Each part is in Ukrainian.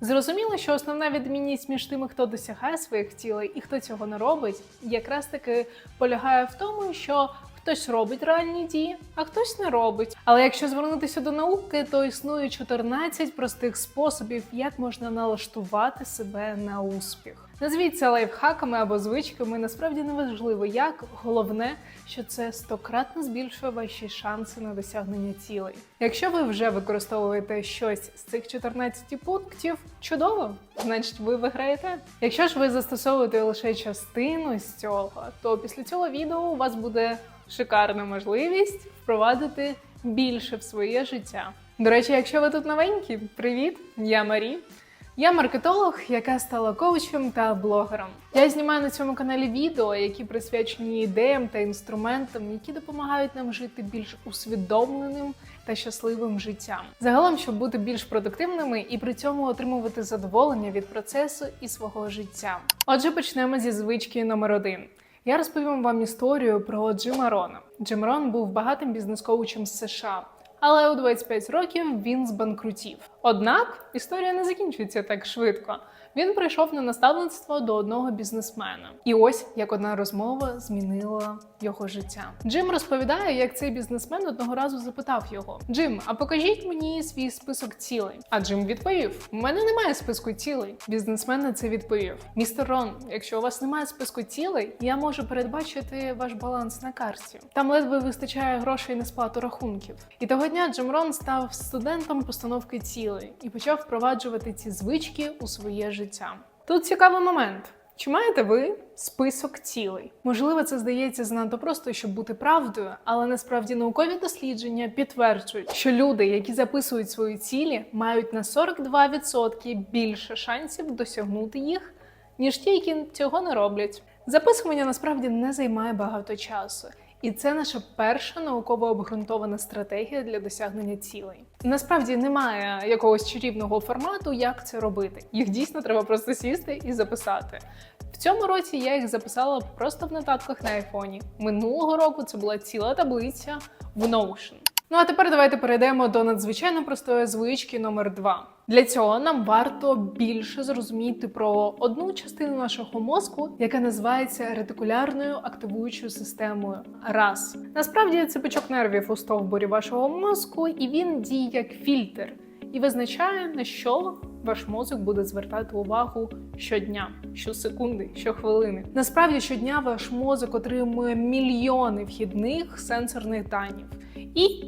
Зрозуміло, що основна відмінність між тими, хто досягає своїх цілей і хто цього не робить, якраз таки полягає в тому, що хтось робить реальні дії, а хтось не робить. Але якщо звернутися до науки, то існує 14 простих способів, як можна налаштувати себе на успіх. Назвіть це лайфхаками або звичками, насправді не важливо як. Головне, що це стократно збільшує ваші шанси на досягнення цілей. Якщо ви вже використовуєте щось з цих 14 пунктів, чудово, значить ви виграєте. Якщо ж ви застосовуєте лише частину з цього, то після цього відео у вас буде шикарна можливість впровадити більше в своє життя. До речі, якщо ви тут новенькі, привіт! Я Марі. Я маркетолог, яка стала коучем та блогером. Я знімаю на цьому каналі відео, які присвячені ідеям та інструментам, які допомагають нам жити більш усвідомленим та щасливим життям. Загалом, щоб бути більш продуктивними і при цьому отримувати задоволення від процесу і свого життя. Отже, почнемо зі звички номер один. Я розповім вам історію про Джима Рона. Джим Рон був багатим бізнес-коучем з США. Але у 25 років він збанкрутів. Однак історія не закінчується так швидко. Він прийшов на наставництво до одного бізнесмена, і ось як одна розмова змінила його життя. Джим розповідає, як цей бізнесмен одного разу запитав його: Джим, а покажіть мені свій список цілей. А Джим відповів: У мене немає списку цілей. Бізнесмен на це відповів: Містер Рон, якщо у вас немає списку цілей, я можу передбачити ваш баланс на карті. Там ледве вистачає грошей на сплату рахунків. І того дня Джим Рон став студентом постановки цілей і почав впроваджувати ці звички у своє життя. Тут цікавий момент. Чи маєте ви список цілей? Можливо, це здається занадто просто, щоб бути правдою, але насправді наукові дослідження підтверджують, що люди, які записують свої цілі, мають на 42% більше шансів досягнути їх, ніж ті, які цього не роблять. Записування насправді не займає багато часу. І це наша перша науково обґрунтована стратегія для досягнення цілей. Насправді немає якогось чарівного формату, як це робити. Їх дійсно треба просто сісти і записати. В цьому році я їх записала просто в нотатках на айфоні. Минулого року це була ціла таблиця в Notion. Ну а тепер давайте перейдемо до надзвичайно простої звички номер 2 Для цього нам варто більше зрозуміти про одну частину нашого мозку, яка називається ретикулярною активуючою системою РАС. Насправді це пучок нервів у стовбурі вашого мозку, і він діє як фільтр і визначає на що ваш мозок буде звертати увагу щодня, щосекунди, щохвилини. Насправді щодня ваш мозок отримує мільйони вхідних сенсорних даних і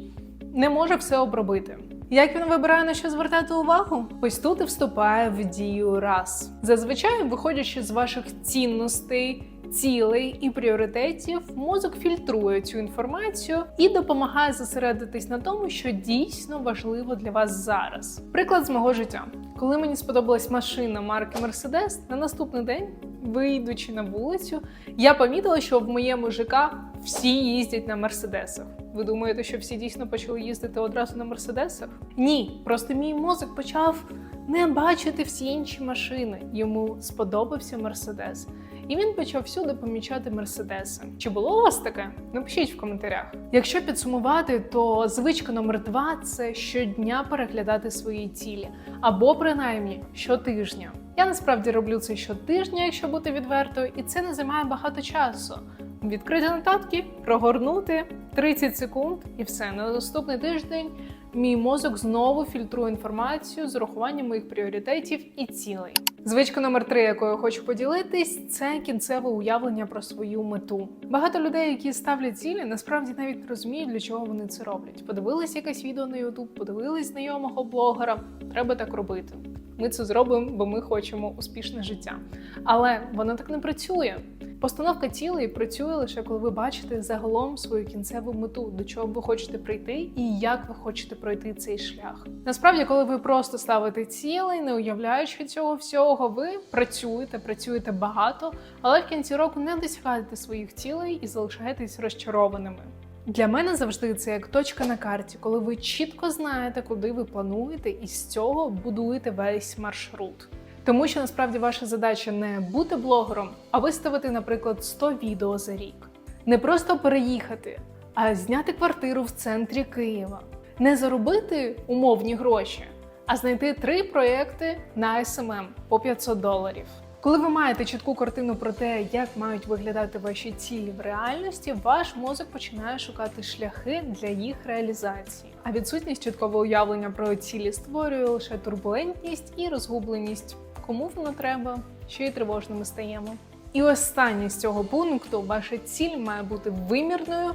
не може все обробити. Як він вибирає на що звертати увагу? Ось тут і вступає в дію раз. Зазвичай, виходячи з ваших цінностей, цілей і пріоритетів, мозок фільтрує цю інформацію і допомагає зосередитись на тому, що дійсно важливо для вас зараз. Приклад з мого життя. Коли мені сподобалась машина марки Mercedes, на наступний день, вийдучи на вулицю, я помітила, що в моєму ЖК всі їздять на мерседесах. Ви думаєте, що всі дійсно почали їздити одразу на мерседесах? Ні, просто мій мозок почав не бачити всі інші машини. Йому сподобався мерседес. І він почав всюди помічати мерседеси. Чи було у вас таке? Напишіть в коментарях. Якщо підсумувати, то звичка номер два це щодня переглядати свої цілі, або принаймні щотижня. Я насправді роблю це щотижня, якщо бути відвертою, і це не займає багато часу. Відкрити нотатки, прогорнути 30 секунд, і все на наступний тиждень. Мій мозок знову фільтрує інформацію з урахуванням моїх пріоритетів і цілей. Звичка номер три, якою хочу поділитись, це кінцеве уявлення про свою мету. Багато людей, які ставлять цілі, насправді навіть не розуміють, для чого вони це роблять. Подивились якесь відео на YouTube, подивились знайомого блогера. Треба так робити. Ми це зробимо, бо ми хочемо успішне життя. Але воно так не працює. Постановка цілей працює лише коли ви бачите загалом свою кінцеву мету, до чого ви хочете прийти і як ви хочете пройти цей шлях. Насправді, коли ви просто ставите цілей, не уявляючи цього всього, ви працюєте, працюєте багато, але в кінці року не досягаєте своїх цілей і залишаєтесь розчарованими. Для мене завжди це як точка на карті, коли ви чітко знаєте, куди ви плануєте, і з цього будуєте весь маршрут. Тому що насправді ваша задача не бути блогером, а виставити, наприклад, 100 відео за рік. Не просто переїхати, а зняти квартиру в центрі Києва, не заробити умовні гроші, а знайти три проєкти на SMM по 500 доларів. Коли ви маєте чітку картину про те, як мають виглядати ваші цілі в реальності, ваш мозок починає шукати шляхи для їх реалізації. А відсутність чіткого уявлення про цілі створює лише турбулентність і розгубленість. Кому воно треба, ще й тривожними стаємо. І останнє з цього пункту ваша ціль має бути вимірною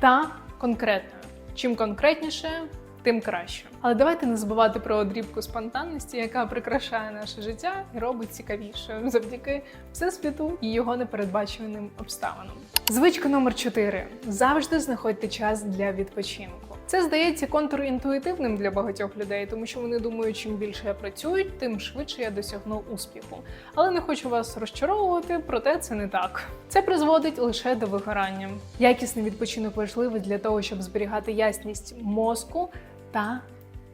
та конкретною. Чим конкретніше, тим краще. Але давайте не забувати про дрібку спонтанності, яка прикрашає наше життя і робить цікавіше завдяки всесвіту і його непередбаченим обставинам. Звичка номер 4. завжди знаходьте час для відпочинку. Це здається контрінтуїтивним для багатьох людей, тому що вони думають, чим більше я працюю, тим швидше я досягну успіху. Але не хочу вас розчаровувати, проте це не так. Це призводить лише до вигорання. Якісний відпочинок важливий для того, щоб зберігати ясність мозку та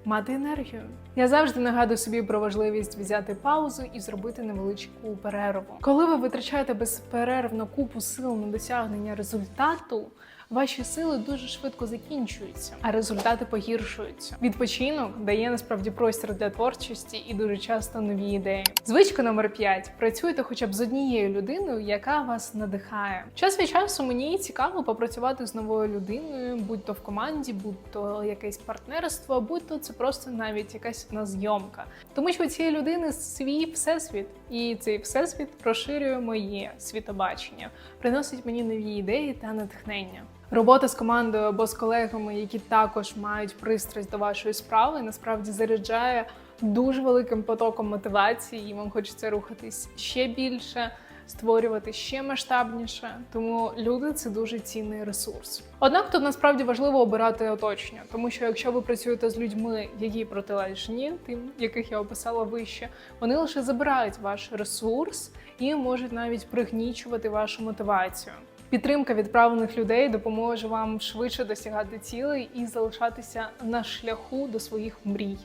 мати енергію. Я завжди нагадую собі про важливість взяти паузу і зробити невеличку перерву. Коли ви витрачаєте безперервно купу сил на досягнення результату. Ваші сили дуже швидко закінчуються, а результати погіршуються. Відпочинок дає насправді простір для творчості і дуже часто нові ідеї. Звичка номер 5. працюйте хоча б з однією людиною, яка вас надихає. Час від часу мені цікаво попрацювати з новою людиною, будь то в команді, будь то якесь партнерство, будь то це просто навіть якась одна зйомка. Тому що у цієї людини свій всесвіт, і цей всесвіт розширює моє світобачення, приносить мені нові ідеї та натхнення. Робота з командою або з колегами, які також мають пристрасть до вашої справи, насправді заряджає дуже великим потоком мотивації, і вам хочеться рухатись ще більше, створювати ще масштабніше. Тому люди це дуже цінний ресурс. Однак тут насправді важливо обирати оточення, тому що якщо ви працюєте з людьми, які протилежні, тим яких я описала вище, вони лише забирають ваш ресурс і можуть навіть пригнічувати вашу мотивацію. Підтримка від правильних людей допоможе вам швидше досягати цілей і залишатися на шляху до своїх мрій.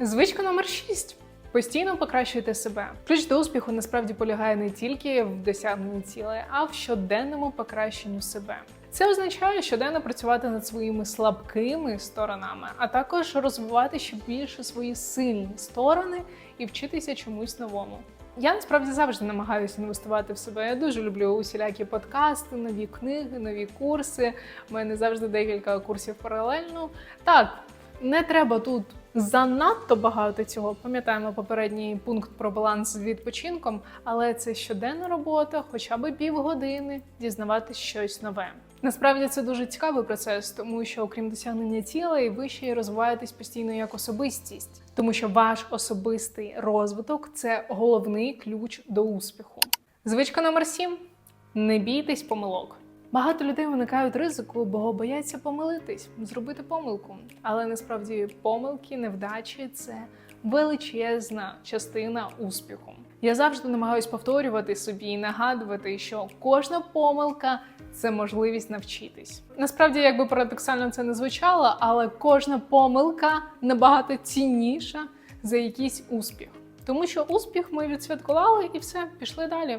Звичка номер 6. Постійно покращуйте себе. Ключ до успіху насправді полягає не тільки в досягненні цілей, а в щоденному покращенню себе. Це означає щоденно працювати над своїми слабкими сторонами, а також розвивати ще більше свої сильні сторони і вчитися чомусь новому. Я насправді завжди намагаюся інвестувати в себе. Я дуже люблю усілякі подкасти, нові книги, нові курси. У мене завжди декілька курсів паралельно. Так, не треба тут занадто багато цього. Пам'ятаємо попередній пункт про баланс з відпочинком, але це щоденна робота, хоча б півгодини, дізнаватись щось нове. Насправді це дуже цікавий процес, тому що окрім досягнення цілей, ви ще й розвиваєтесь постійно як особистість, тому що ваш особистий розвиток це головний ключ до успіху. Звичка номер 7. не бійтесь помилок. Багато людей уникають ризику, бо бояться помилитись, зробити помилку. Але насправді помилки, невдачі це величезна частина успіху. Я завжди намагаюсь повторювати собі і нагадувати, що кожна помилка це можливість навчитись. Насправді, якби парадоксально це не звучало, але кожна помилка набагато цінніша за якийсь успіх. Тому що успіх ми відсвяткували і все, пішли далі.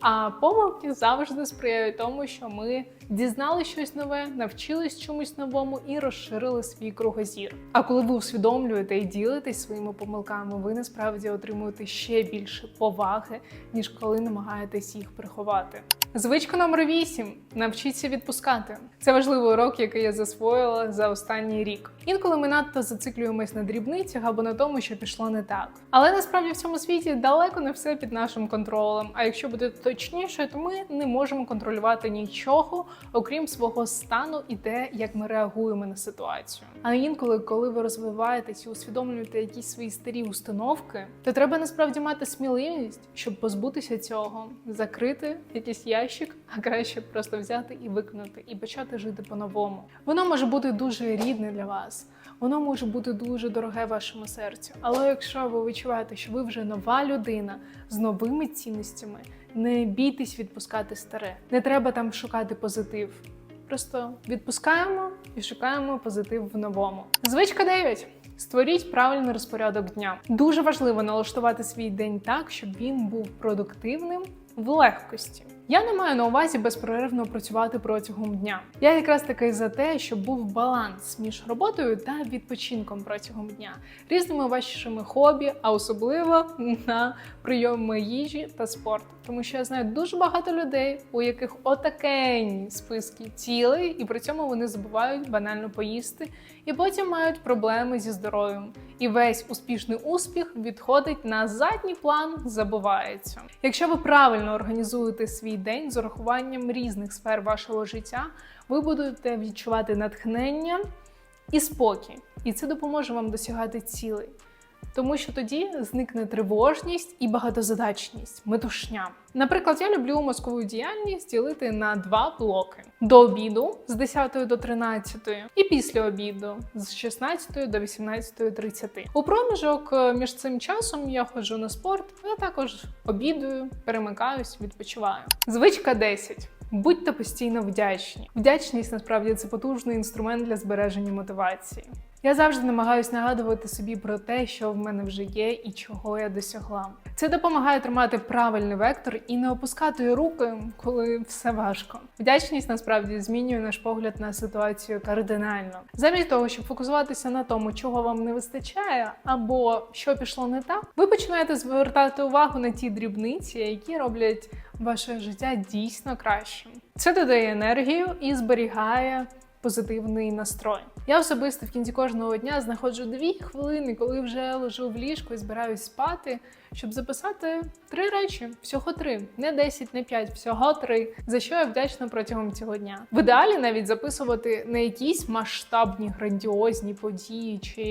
А помилки завжди сприяють тому, що ми дізнали щось нове, навчились чомусь новому і розширили свій кругозір. А коли ви усвідомлюєте і ділитесь своїми помилками, ви насправді отримуєте ще більше поваги, ніж коли намагаєтесь їх приховати. Звичка номер 8. навчіться відпускати. Це важливий урок, який я засвоїла за останній рік. Інколи ми надто зациклюємось на дрібницях або на тому, що пішло не так. Але насправді в цьому світі далеко не все під нашим контролем. А якщо буде точніше, то ми не можемо контролювати нічого, окрім свого стану і те, як ми реагуємо на ситуацію. А інколи, коли ви розвиваєтесь і усвідомлюєте якісь свої старі установки, то треба насправді мати сміливість, щоб позбутися цього, закрити якийсь ящик, а краще просто взяти і викинути, і почати жити по-новому. Воно може бути дуже рідне для вас. Воно може бути дуже дороге вашому серцю. Але якщо ви відчуваєте, що ви вже нова людина з новими цінностями, не бійтесь відпускати старе. Не треба там шукати позитив. Просто відпускаємо і шукаємо позитив в новому. Звичка 9. Створіть правильний розпорядок дня. Дуже важливо налаштувати свій день так, щоб він був продуктивним в легкості. Я не маю на увазі безперервно працювати протягом дня. Я якраз таки за те, щоб був баланс між роботою та відпочинком протягом дня, різними вашими хобі, а особливо на прийоми їжі та спорт. Тому що я знаю дуже багато людей, у яких отакенні списки цілей, і при цьому вони забувають банально поїсти, і потім мають проблеми зі здоров'ям. І весь успішний успіх відходить на задній план, забувається. Якщо ви правильно організуєте свій день з урахуванням різних сфер вашого життя, ви будете відчувати натхнення і спокій, і це допоможе вам досягати цілей. Тому що тоді зникне тривожність і багатозадачність, метушня. Наприклад, я люблю мозкову діяльність ділити на два блоки: до обіду з 10 до 13 і після обіду з 16 до 18.30. У проміжок е, між цим часом я ходжу на спорт, а також обідаю, перемикаюсь, відпочиваю. Звичка 10. Будьте постійно вдячні. Вдячність насправді це потужний інструмент для збереження мотивації. Я завжди намагаюся нагадувати собі про те, що в мене вже є і чого я досягла. Це допомагає тримати правильний вектор і не опускати руки, коли все важко. Вдячність насправді змінює наш погляд на ситуацію кардинально. Замість того, щоб фокусуватися на тому, чого вам не вистачає, або що пішло не так, ви починаєте звертати увагу на ті дрібниці, які роблять ваше життя дійсно кращим. Це додає енергію і зберігає позитивний настрой. Я особисто в кінці кожного дня знаходжу дві хвилини, коли вже лежу в ліжку і збираюсь спати, щоб записати три речі, всього три, не 10, не 5, всього три, за що я вдячна протягом цього дня. В ідеалі навіть записувати не якісь масштабні грандіозні події чи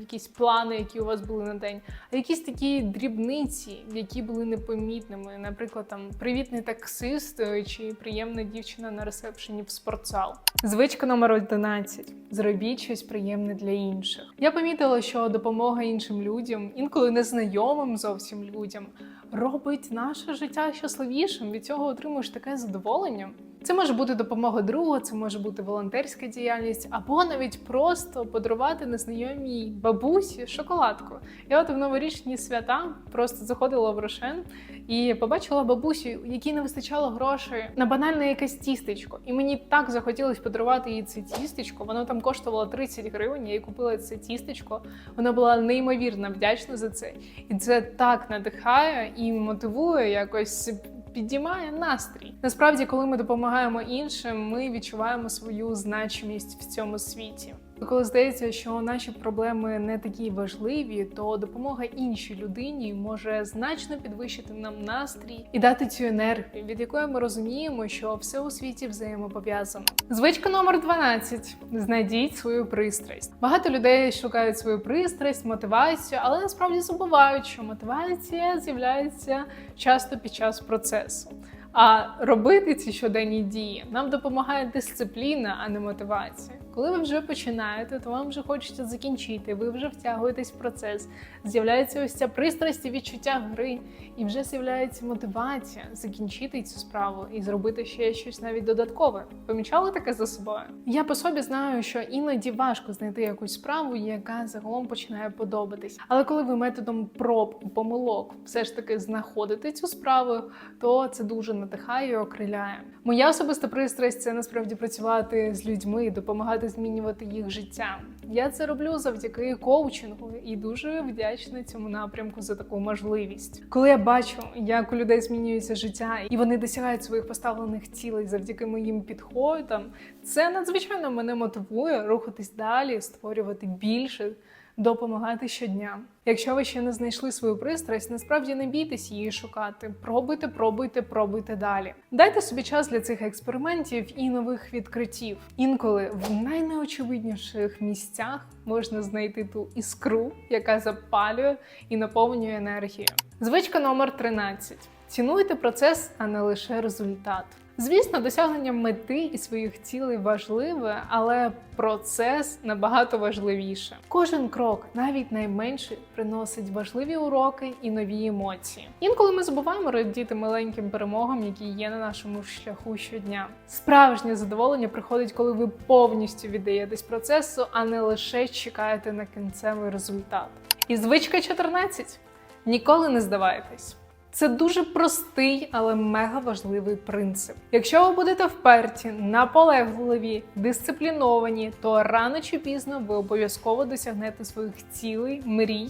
якісь плани, які у вас були на день, а якісь такі дрібниці, які були непомітними. Наприклад, там привітний таксист е, чи приємна дівчина на ресепшені в спортзал. Звичка номер 11. Зробіть щось приємне для інших. Я помітила, що допомога іншим людям, інколи незнайомим зовсім людям, робить наше життя щасливішим. Від цього отримуєш таке задоволення. Це може бути допомога другу, це може бути волонтерська діяльність, або навіть просто подарувати незнайомій бабусі шоколадку. Я от в новорічні свята просто заходила в Рошен і побачила бабусю, якій не вистачало грошей на банальне якесь тістечко. І мені так захотілося подарувати їй це тістечко. Воно там коштувало 30 гривень. Я їй купила це тістечко. Вона була неймовірно вдячна за це. І це так надихає і мотивує якось підіймає настрій. Насправді, коли ми допомагаємо іншим, ми відчуваємо свою значимість в цьому світі. Коли здається, що наші проблеми не такі важливі, то допомога іншій людині може значно підвищити нам настрій і дати цю енергію, від якої ми розуміємо, що все у світі взаємопов'язано. Звичка номер 12. знайдіть свою пристрасть. Багато людей шукають свою пристрасть, мотивацію, але насправді забувають, що мотивація з'являється часто під час процесу. А робити ці щоденні дії нам допомагає дисципліна, а не мотивація. Коли ви вже починаєте, то вам вже хочеться закінчити. Ви вже втягуєтесь в процес. З'являється ось ця пристрасть і відчуття гри, і вже з'являється мотивація закінчити цю справу і зробити ще щось навіть додаткове. Помічали таке за собою? Я по собі знаю, що іноді важко знайти якусь справу, яка загалом починає подобатись. Але коли ви методом проб і помилок все ж таки знаходите цю справу, то це дуже надихає і окриляє. Моя особиста пристрасть це насправді працювати з людьми, допомагати змінювати їх життя. Я це роблю завдяки коучингу і дуже вдячна цьому напрямку за таку можливість. Коли я бачу, як у людей змінюється життя, і вони досягають своїх поставлених цілей завдяки моїм підходам, це надзвичайно мене мотивує рухатись далі, створювати більше допомагати щодня. Якщо ви ще не знайшли свою пристрасть, насправді не бійтесь її шукати. Пробуйте, пробуйте, пробуйте далі. Дайте собі час для цих експериментів і нових відкриттів. Інколи в найнеочевидніших місцях можна знайти ту іскру, яка запалює і наповнює енергію. Звичка номер 13. Цінуйте процес, а не лише результат. Звісно, досягнення мети і своїх цілей важливе, але процес набагато важливіше. Кожен крок, навіть найменший, приносить важливі уроки і нові емоції. Інколи ми забуваємо радіти маленьким перемогам, які є на нашому шляху щодня. Справжнє задоволення приходить, коли ви повністю віддаєтесь процесу, а не лише чекаєте на кінцевий результат. І звичка 14. Ніколи не здавайтесь. Це дуже простий, але мега важливий принцип. Якщо ви будете вперті, наполегливі, дисципліновані, то рано чи пізно ви обов'язково досягнете своїх цілей, мрій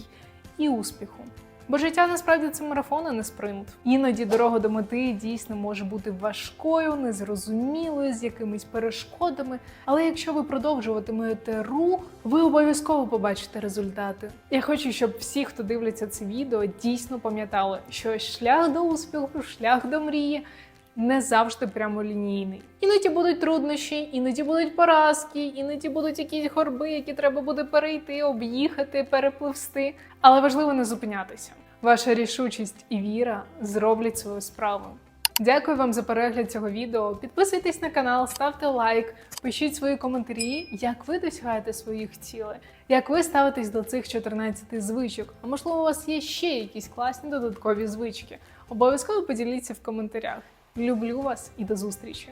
і успіху. Бо життя насправді це марафон, а не спринт. Іноді дорога до мети дійсно може бути важкою, незрозумілою, з якимись перешкодами. Але якщо ви продовжуватимете рух, ви обов'язково побачите результати. Я хочу, щоб всі, хто дивляться це відео, дійсно пам'ятали, що шлях до успіху, шлях до мрії. Не завжди прямолінійний. Іноді будуть труднощі, іноді будуть поразки, іноді будуть якісь горби, які треба буде перейти, об'їхати, перепливсти. Але важливо не зупинятися. Ваша рішучість і віра зроблять свою справу. Дякую вам за перегляд цього відео. Підписуйтесь на канал, ставте лайк, пишіть свої коментарі, як ви досягаєте своїх цілей, як ви ставитесь до цих 14 звичок. А можливо, у вас є ще якісь класні додаткові звички. Обов'язково поділіться в коментарях. Люблю вас і до зустрічі!